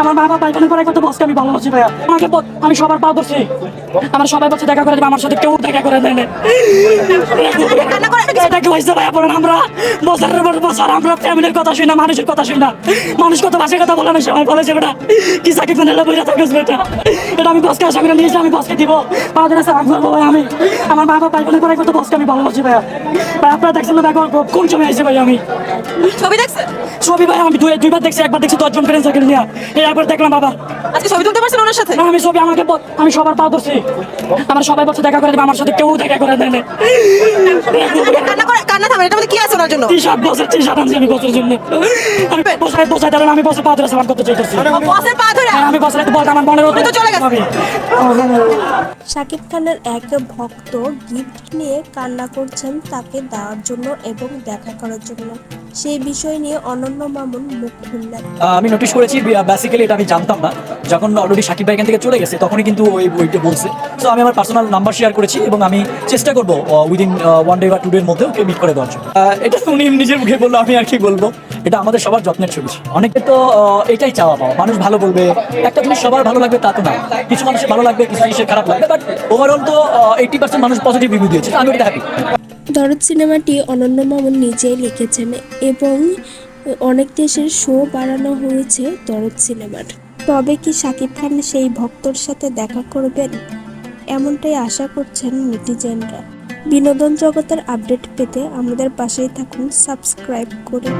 আমার মা বাবা এখানে করে কত বসকে আমি ভালোবাসি ভাইয়া। আমাকে আমি সবার পা ধরছি। আমার সবাই বলছে দেখা করে দেবে আমার সাথে কেউ দেখা করে দেয় আমরা? বছরের পর বছর আমরা ফ্যামিলির কথা শুনি না মানুষের কথা শুনি না। মানুষ কত ভাষার কথা বলে না সবাই বলেছে বেটা কি সাকিব খানের বইরা থাকিস বেটা এটা? আমি বসকে আশা করে নিয়েছি আমি বসকে দিব। পা ধরে সালাম করব ভাই আমি। আমার মা বাবা এখানে করে কত বসকে আমি ভালোবাসি ভাইয়া। ভাই আপনারা দেখছেন না দেখো কোন সময় আইসে ভাই আমি? ছবি দেখছেন? ছবি ভাই আমি দুই দুইবার দেখছি একবার দেখছি দশজন ফ্রেন্ড সার্কেল নিয়ে। এই একবার দেখলাম বাবা। আজকে ছবি তুলতে পারছেন ওনার সাথে? না, আমি ছবি আমাকে আমি সবার পা ধরছি। আমার সবাই বলছে দেখা করে দেবে আমার সাথে কেউ দেখা করে দেয় এটা কি আছে ওনার জন্য? টি শার্ট বছর টি শার্ট আনছি আমি জন্য। আমি বসায় বসায় দাঁড়ান আমি বসে পা ধরে সালাম করতে চাইতেছি। বসের পা ধরে? হ্যাঁ, আমি বসে একটু বলতে আমার মনের তো চলে গেছে। শাকিব খানের এক ভক্ত গিফট নিয়ে কান্না করছেন তাকে দেওয়ার জন্য এবং দেখা করার জন্য। সেই বিষয় নিয়ে অনন্য মামুন মুখ খুললেন। আমি নোটিশ করেছি বেসিক্যালি এটা আমি জানতাম না। যখন অলরেডি সাকিব ভাই থেকে চলে গেছে, তখনই কিন্তু ওই বইটা বলছে। তো আমি আমার পার্সোনাল নাম্বার শেয়ার করেছি এবং আমি চেষ্টা করব উইদিন ওয়ান ডে বা টু ডের মধ্যে ওকে মিট করে দেওয়ার জন্য। এটা উনি নিজের মুখে বলল, আমি আর কি বলব? এটা আমাদের সবার যত্নের ছবি। অনেকে তো এটাই চাওয়া পাওয়া। মানুষ ভালো বলবে, একটা জিনিস সবার ভালো লাগবে তা তো না। কিছু মানুষের ভালো লাগবে, কিছু জিনিসের খারাপ লাগবে বাট ওভারঅল তো এইটি পার্সেন্ট মানুষ পজিটিভ রিভিউ দিয়েছে। আমি ওটা হ্যাপি দরদ সিনেমাটি অনন্য মামুন নিজেই লিখেছেন এবং অনেক দেশের শো বাড়ানো হয়েছে দরদ সিনেমার। তবে কি শাকিব খান সেই ভক্তর সাথে দেখা করবেন? এমনটাই আশা করছেন নেটিজেনরা। বিনোদন জগতের আপডেট পেতে আমাদের পাশেই থাকুন, সাবস্ক্রাইব করে।